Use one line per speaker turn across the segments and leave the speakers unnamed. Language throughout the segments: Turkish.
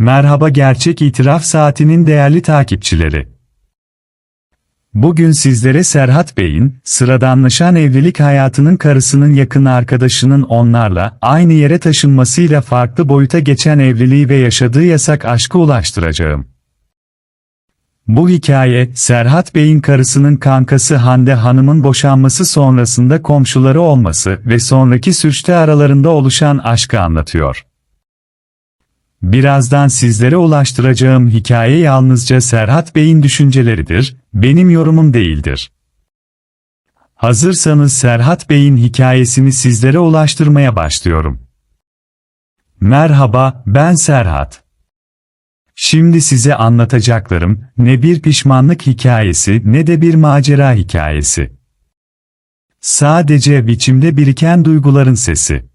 Merhaba Gerçek İtiraf Saati'nin değerli takipçileri. Bugün sizlere Serhat Bey'in, sıradanlaşan evlilik hayatının karısının yakın arkadaşının onlarla aynı yere taşınmasıyla farklı boyuta geçen evliliği ve yaşadığı yasak aşkı ulaştıracağım. Bu hikaye, Serhat Bey'in karısının kankası Hande Hanım'ın boşanması sonrasında komşuları olması ve sonraki süreçte aralarında oluşan aşkı anlatıyor. Birazdan sizlere ulaştıracağım hikaye yalnızca Serhat Bey'in düşünceleridir, benim yorumum değildir. Hazırsanız Serhat Bey'in hikayesini sizlere ulaştırmaya başlıyorum. Merhaba, ben Serhat. Şimdi size anlatacaklarım, ne bir pişmanlık hikayesi ne de bir macera hikayesi. Sadece biçimde biriken duyguların sesi.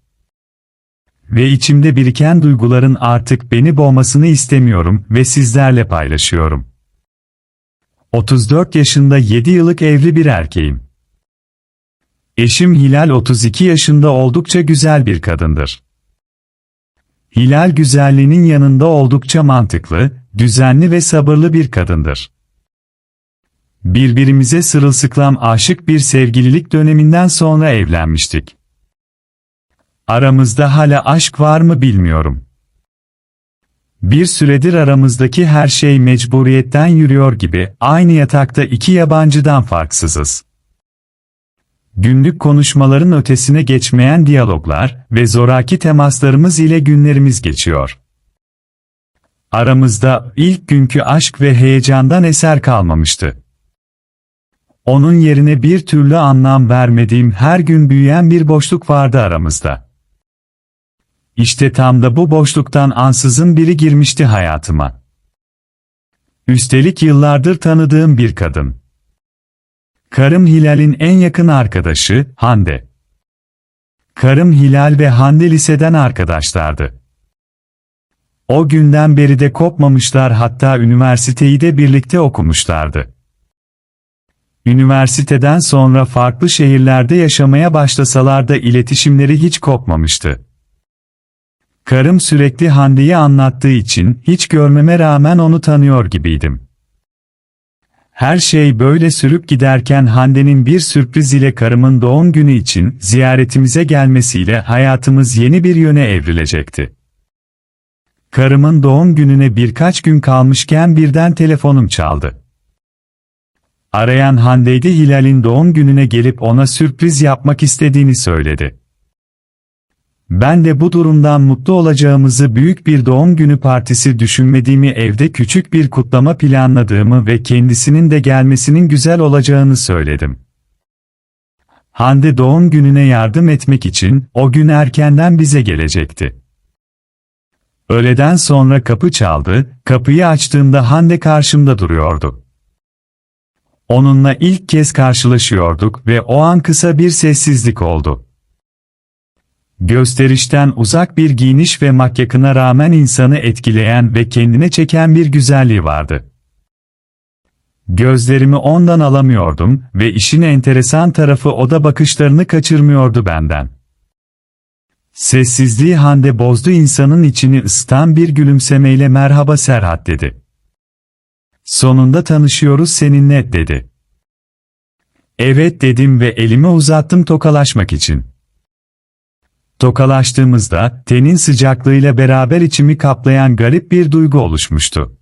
Ve içimde biriken duyguların artık beni boğmasını istemiyorum ve sizlerle paylaşıyorum. 34 yaşında 7 yıllık evli bir erkeğim. Eşim Hilal 32 yaşında oldukça güzel bir kadındır. Hilal güzelliğinin yanında oldukça mantıklı, düzenli ve sabırlı bir kadındır. Birbirimize sırılsıklam aşık bir sevgililik döneminden sonra evlenmiştik. Aramızda hala aşk var mı bilmiyorum. Bir süredir aramızdaki her şey mecburiyetten yürüyor gibi, aynı yatakta iki yabancıdan farksızız. Günlük konuşmaların ötesine geçmeyen diyaloglar ve zoraki temaslarımız ile günlerimiz geçiyor. Aramızda ilk günkü aşk ve heyecandan eser kalmamıştı. Onun yerine bir türlü anlam vermediğim her gün büyüyen bir boşluk vardı aramızda. İşte tam da bu boşluktan ansızın biri girmişti hayatıma. Üstelik yıllardır tanıdığım bir kadın. Karım Hilal'in en yakın arkadaşı, Hande. Karım Hilal ve Hande liseden arkadaşlardı. O günden beri de kopmamışlar hatta üniversiteyi de birlikte okumuşlardı. Üniversiteden sonra farklı şehirlerde yaşamaya başlasalar da iletişimleri hiç kopmamıştı. Karım sürekli Hande'yi anlattığı için hiç görmeme rağmen onu tanıyor gibiydim. Her şey böyle sürüp giderken Hande'nin bir sürpriz ile karımın doğum günü için ziyaretimize gelmesiyle hayatımız yeni bir yöne evrilecekti. Karımın doğum gününe birkaç gün kalmışken birden telefonum çaldı. Arayan Hande'ydi Hilal'in doğum gününe gelip ona sürpriz yapmak istediğini söyledi. Ben de bu durumdan mutlu olacağımızı büyük bir doğum günü partisi düşünmediğimi evde küçük bir kutlama planladığımı ve kendisinin de gelmesinin güzel olacağını söyledim. Hande doğum gününe yardım etmek için o gün erkenden bize gelecekti. Öğleden sonra kapı çaldı, kapıyı açtığımda Hande karşımda duruyordu. Onunla ilk kez karşılaşıyorduk ve o an kısa bir sessizlik oldu. Gösterişten uzak bir giyiniş ve makyakına rağmen insanı etkileyen ve kendine çeken bir güzelliği vardı. Gözlerimi ondan alamıyordum ve işin enteresan tarafı o da bakışlarını kaçırmıyordu benden. Sessizliği Hande bozdu insanın içini ısıtan bir gülümsemeyle merhaba Serhat dedi. Sonunda tanışıyoruz seninle dedi. Evet dedim ve elimi uzattım tokalaşmak için. Tokalaştığımızda, tenin sıcaklığıyla beraber içimi kaplayan garip bir duygu oluşmuştu.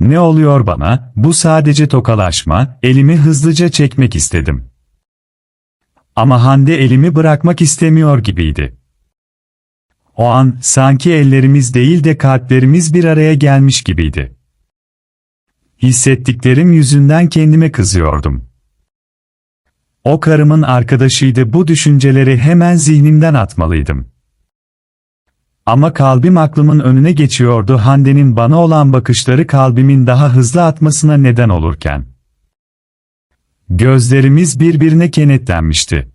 Ne oluyor bana, bu sadece tokalaşma, elimi hızlıca çekmek istedim. Ama Hande elimi bırakmak istemiyor gibiydi. O an, sanki ellerimiz değil de kalplerimiz bir araya gelmiş gibiydi. Hissettiklerim yüzünden kendime kızıyordum. O karımın arkadaşıydı bu düşünceleri hemen zihnimden atmalıydım. Ama kalbim aklımın önüne geçiyordu Hande'nin bana olan bakışları kalbimin daha hızlı atmasına neden olurken. Gözlerimiz birbirine kenetlenmişti.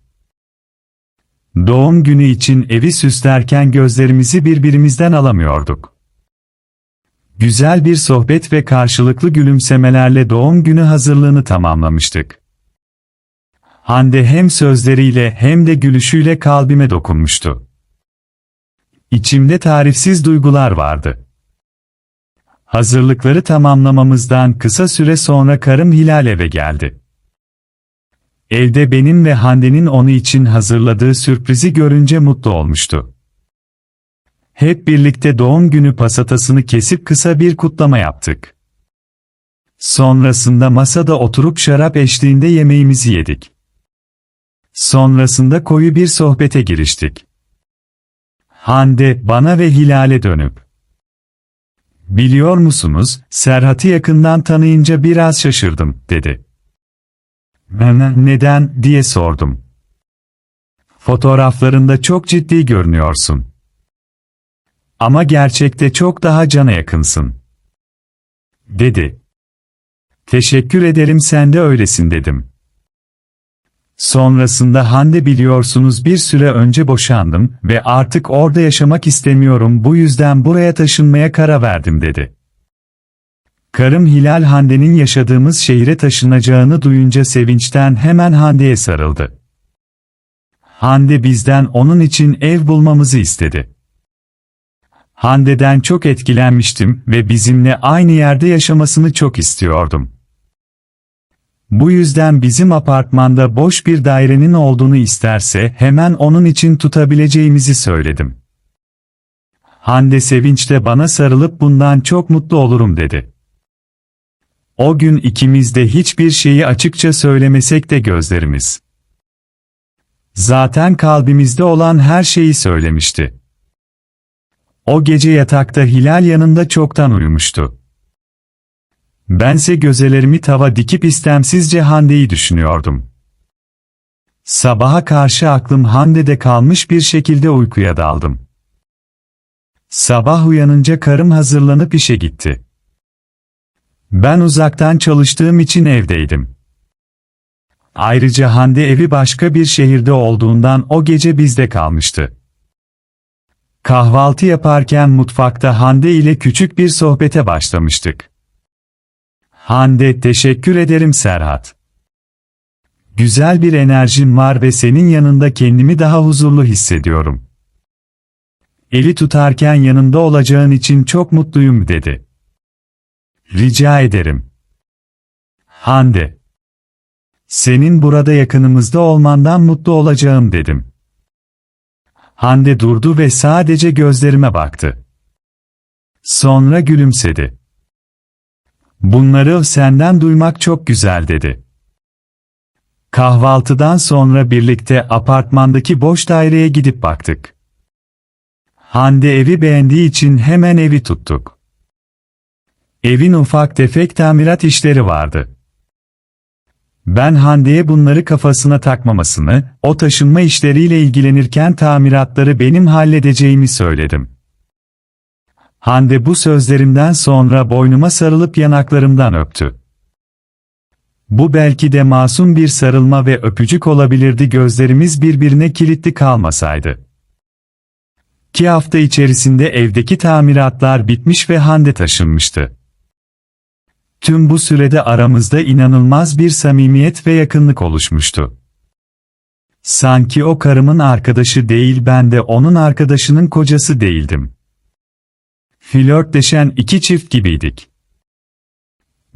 Doğum günü için evi süslerken gözlerimizi birbirimizden alamıyorduk. Güzel bir sohbet ve karşılıklı gülümsemelerle doğum günü hazırlığını tamamlamıştık. Hande hem sözleriyle hem de gülüşüyle kalbime dokunmuştu. İçimde tarifsiz duygular vardı. Hazırlıkları tamamlamamızdan kısa süre sonra karım Hilal eve geldi. Evde benim ve Hande'nin onu için hazırladığı sürprizi görünce mutlu olmuştu. Hep birlikte doğum günü pasatasını kesip kısa bir kutlama yaptık. Sonrasında masada oturup şarap eşliğinde yemeğimizi yedik. Sonrasında koyu bir sohbete giriştik. Hande bana ve Hilal'e dönüp Biliyor musunuz, Serhat'ı yakından tanıyınca biraz şaşırdım, dedi. Neden, diye sordum. Fotoğraflarında çok ciddi görünüyorsun. Ama gerçekte çok daha cana yakınsın. Dedi. Teşekkür ederim sen de öylesin dedim. Sonrasında Hande biliyorsunuz bir süre önce boşandım ve artık orada yaşamak istemiyorum bu yüzden buraya taşınmaya karar verdim dedi. Karım Hilal Hande'nin yaşadığımız şehire taşınacağını duyunca sevinçten hemen Hande'ye sarıldı. Hande bizden onun için ev bulmamızı istedi. Hande'den çok etkilenmiştim ve bizimle aynı yerde yaşamasını çok istiyordum. Bu yüzden bizim apartmanda boş bir dairenin olduğunu isterse hemen onun için tutabileceğimizi söyledim. Hande sevinçle bana sarılıp bundan çok mutlu olurum dedi. O gün ikimiz de hiçbir şeyi açıkça söylemesek de gözlerimiz. Zaten kalbimizde olan her şeyi söylemişti. O gece yatakta Hilal yanında çoktan uyumuştu. Bense gözelerimi tava dikip istemsizce Hande'yi düşünüyordum. Sabaha karşı aklım Hande'de kalmış bir şekilde uykuya daldım. Sabah uyanınca karım hazırlanıp işe gitti. Ben uzaktan çalıştığım için evdeydim. Ayrıca Hande evi başka bir şehirde olduğundan o gece bizde kalmıştı. Kahvaltı yaparken mutfakta Hande ile küçük bir sohbete başlamıştık. Hande teşekkür ederim Serhat. Güzel bir enerjim var ve senin yanında kendimi daha huzurlu hissediyorum. Eli tutarken yanımda olacağın için çok mutluyum dedi. Rica ederim. Hande. Senin burada yakınımızda olmandan mutlu olacağım dedim. Hande durdu ve sadece gözlerime baktı. Sonra gülümsedi. Bunları senden duymak çok güzel dedi. Kahvaltıdan sonra birlikte apartmandaki boş daireye gidip baktık. Hande evi beğendiği için hemen evi tuttuk. Evin ufak tefek tamirat işleri vardı. Ben Hande'ye bunları kafasına takmamasını, o taşınma işleriyle ilgilenirken tamiratları benim halledeceğimi söyledim. Hande bu sözlerimden sonra boynuma sarılıp yanaklarımdan öptü. Bu belki de masum bir sarılma ve öpücük olabilirdi gözlerimiz birbirine kilitli kalmasaydı. İki hafta içerisinde evdeki tamiratlar bitmiş ve Hande taşınmıştı. Tüm bu sürede aramızda inanılmaz bir samimiyet ve yakınlık oluşmuştu. Sanki o karımın arkadaşı değil ben de onun arkadaşının kocası değildim flörtleşen iki çift gibiydik.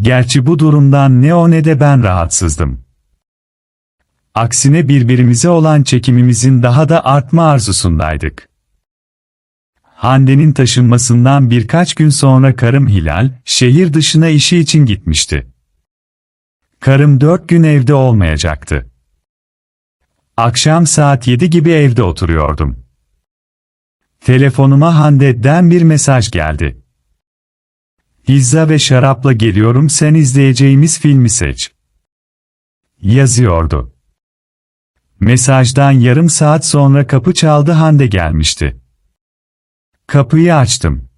Gerçi bu durumdan ne o ne de ben rahatsızdım. Aksine birbirimize olan çekimimizin daha da artma arzusundaydık. Hande'nin taşınmasından birkaç gün sonra karım Hilal, şehir dışına işi için gitmişti. Karım dört gün evde olmayacaktı. Akşam saat yedi gibi evde oturuyordum. Telefonuma Hande'den bir mesaj geldi. Pizza ve şarapla geliyorum sen izleyeceğimiz filmi seç. Yazıyordu. Mesajdan yarım saat sonra kapı çaldı Hande gelmişti. Kapıyı açtım.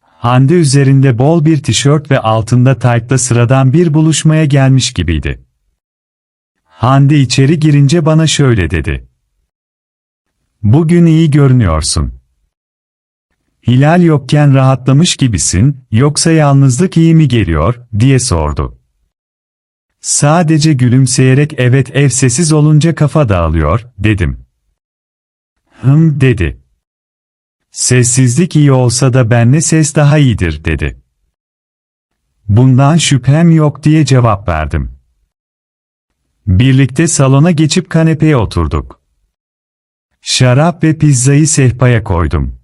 Hande üzerinde bol bir tişört ve altında taytla sıradan bir buluşmaya gelmiş gibiydi. Hande içeri girince bana şöyle dedi. Bugün iyi görünüyorsun. Hilal yokken rahatlamış gibisin, yoksa yalnızlık iyi mi geliyor, diye sordu. Sadece gülümseyerek evet ev sessiz olunca kafa dağılıyor, dedim. Hım dedi. Sessizlik iyi olsa da benle ses daha iyidir dedi. Bundan şüphem yok diye cevap verdim. Birlikte salona geçip kanepeye oturduk. Şarap ve pizzayı sehpaya koydum.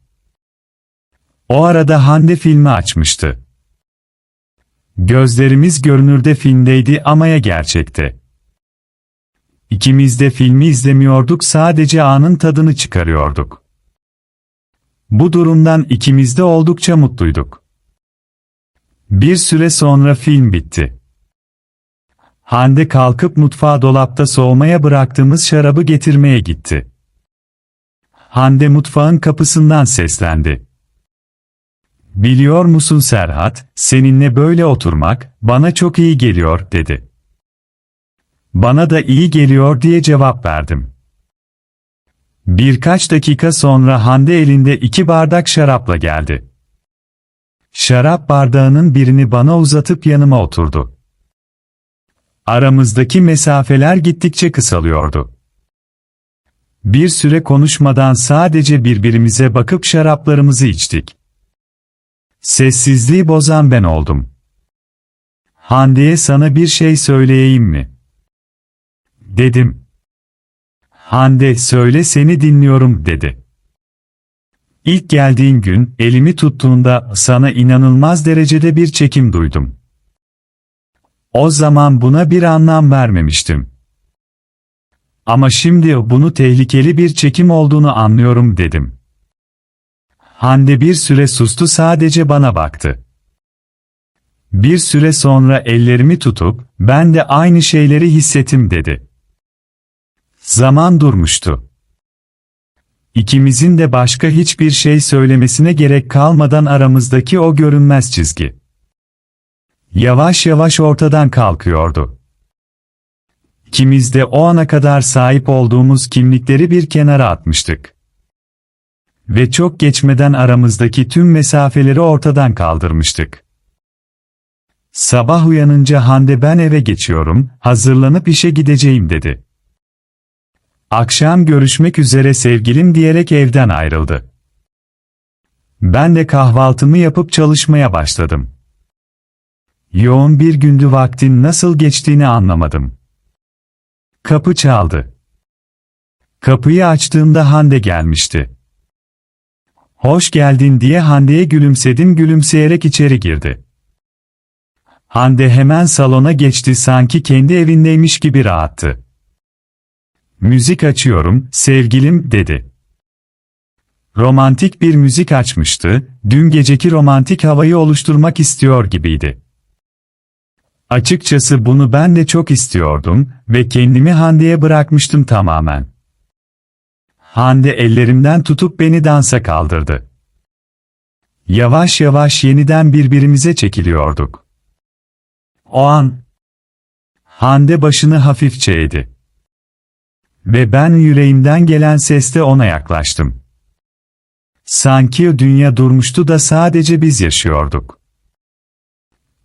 O arada Hande filmi açmıştı. Gözlerimiz görünürde filmdeydi ama ya gerçekte. İkimiz de filmi izlemiyorduk sadece anın tadını çıkarıyorduk. Bu durumdan ikimiz de oldukça mutluyduk. Bir süre sonra film bitti. Hande kalkıp mutfağa dolapta soğumaya bıraktığımız şarabı getirmeye gitti. Hande mutfağın kapısından seslendi. Biliyor musun Serhat, seninle böyle oturmak, bana çok iyi geliyor, dedi. Bana da iyi geliyor diye cevap verdim. Birkaç dakika sonra Hande elinde iki bardak şarapla geldi. Şarap bardağının birini bana uzatıp yanıma oturdu. Aramızdaki mesafeler gittikçe kısalıyordu. Bir süre konuşmadan sadece birbirimize bakıp şaraplarımızı içtik. Sessizliği bozan ben oldum. Hande'ye sana bir şey söyleyeyim mi? Dedim. Hande söyle seni dinliyorum dedi. İlk geldiğin gün elimi tuttuğunda sana inanılmaz derecede bir çekim duydum. O zaman buna bir anlam vermemiştim. Ama şimdi bunu tehlikeli bir çekim olduğunu anlıyorum dedim. Hande bir süre sustu sadece bana baktı. Bir süre sonra ellerimi tutup, ben de aynı şeyleri hissettim dedi. Zaman durmuştu. İkimizin de başka hiçbir şey söylemesine gerek kalmadan aramızdaki o görünmez çizgi. Yavaş yavaş ortadan kalkıyordu. İkimiz de o ana kadar sahip olduğumuz kimlikleri bir kenara atmıştık. Ve çok geçmeden aramızdaki tüm mesafeleri ortadan kaldırmıştık. Sabah uyanınca Hande ben eve geçiyorum, hazırlanıp işe gideceğim dedi. Akşam görüşmek üzere sevgilim diyerek evden ayrıldı. Ben de kahvaltımı yapıp çalışmaya başladım. Yoğun bir gündü vaktin nasıl geçtiğini anlamadım. Kapı çaldı. Kapıyı açtığımda Hande gelmişti. Hoş geldin diye Hande'ye gülümsedim gülümseyerek içeri girdi. Hande hemen salona geçti sanki kendi evindeymiş gibi rahattı. Müzik açıyorum, sevgilim, dedi. Romantik bir müzik açmıştı, dün geceki romantik havayı oluşturmak istiyor gibiydi. Açıkçası bunu ben de çok istiyordum ve kendimi Hande'ye bırakmıştım tamamen. Hande ellerimden tutup beni dansa kaldırdı. Yavaş yavaş yeniden birbirimize çekiliyorduk. O an Hande başını hafifçe eğdi. Ve ben yüreğimden gelen sesle ona yaklaştım. Sanki dünya durmuştu da sadece biz yaşıyorduk.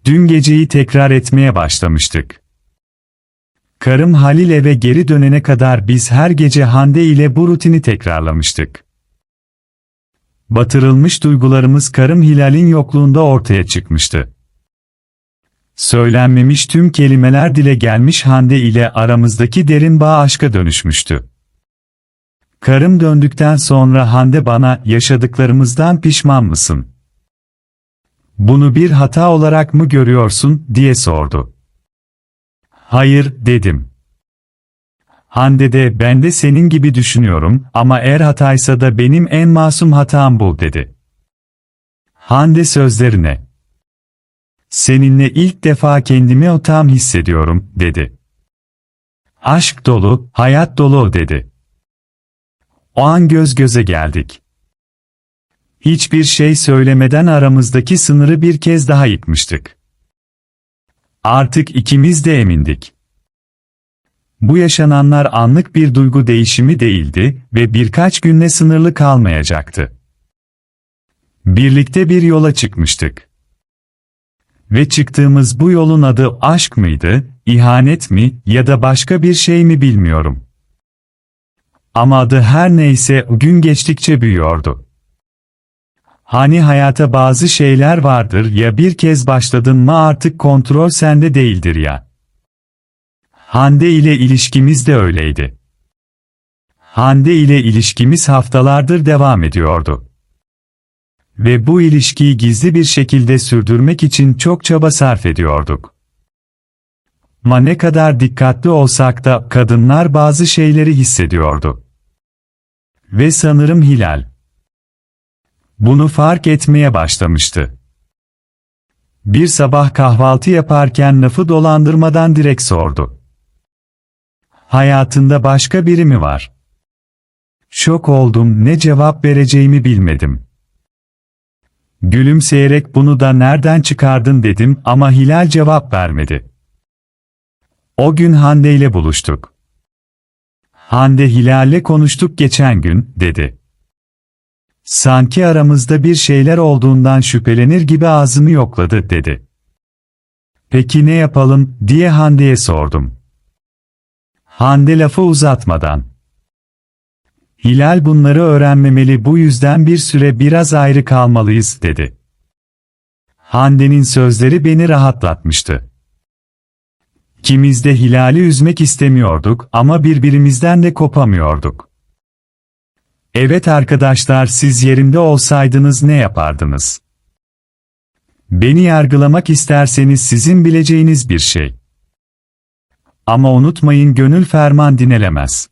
Dün geceyi tekrar etmeye başlamıştık. Karım Halil eve geri dönene kadar biz her gece Hande ile bu rutini tekrarlamıştık. Batırılmış duygularımız karım Hilal'in yokluğunda ortaya çıkmıştı. Söylenmemiş tüm kelimeler dile gelmiş Hande ile aramızdaki derin bağ aşka dönüşmüştü. Karım döndükten sonra Hande bana yaşadıklarımızdan pişman mısın? Bunu bir hata olarak mı görüyorsun diye sordu. Hayır dedim. Hande de ben de senin gibi düşünüyorum ama eğer hataysa da benim en masum hatam bu dedi. Hande sözlerine Seninle ilk defa kendimi otam hissediyorum, dedi. Aşk dolu, hayat dolu, dedi. O an göz göze geldik. Hiçbir şey söylemeden aramızdaki sınırı bir kez daha yıkmıştık. Artık ikimiz de emindik. Bu yaşananlar anlık bir duygu değişimi değildi ve birkaç günle sınırlı kalmayacaktı. Birlikte bir yola çıkmıştık. Ve çıktığımız bu yolun adı aşk mıydı, ihanet mi ya da başka bir şey mi bilmiyorum. Ama adı her neyse gün geçtikçe büyüyordu. Hani hayata bazı şeyler vardır ya bir kez başladın mı artık kontrol sende değildir ya. Hande ile ilişkimiz de öyleydi. Hande ile ilişkimiz haftalardır devam ediyordu. Ve bu ilişkiyi gizli bir şekilde sürdürmek için çok çaba sarf ediyorduk. Ma ne kadar dikkatli olsak da kadınlar bazı şeyleri hissediyordu. Ve sanırım Hilal bunu fark etmeye başlamıştı. Bir sabah kahvaltı yaparken lafı dolandırmadan direkt sordu. Hayatında başka biri mi var? Şok oldum, ne cevap vereceğimi bilmedim. Gülümseyerek bunu da nereden çıkardın dedim ama Hilal cevap vermedi. O gün Hande ile buluştuk. Hande Hilal'le konuştuk geçen gün, dedi. Sanki aramızda bir şeyler olduğundan şüphelenir gibi ağzımı yokladı, dedi. Peki ne yapalım, diye Hande'ye sordum. Hande lafı uzatmadan. Hilal bunları öğrenmemeli bu yüzden bir süre biraz ayrı kalmalıyız, dedi. Hande'nin sözleri beni rahatlatmıştı. İkimiz de Hilal'i üzmek istemiyorduk ama birbirimizden de kopamıyorduk. Evet arkadaşlar siz yerimde olsaydınız ne yapardınız? Beni yargılamak isterseniz sizin bileceğiniz bir şey. Ama unutmayın gönül ferman dinelemez.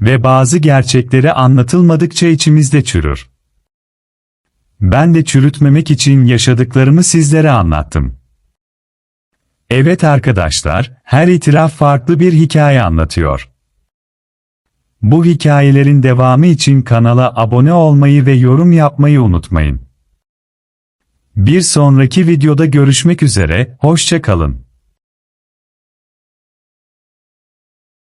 Ve bazı gerçekleri anlatılmadıkça içimizde çürür. Ben de çürütmemek için yaşadıklarımı sizlere anlattım. Evet arkadaşlar, her itiraf farklı bir hikaye anlatıyor. Bu hikayelerin devamı için kanala abone olmayı ve yorum yapmayı unutmayın. Bir sonraki videoda görüşmek üzere, hoşça kalın.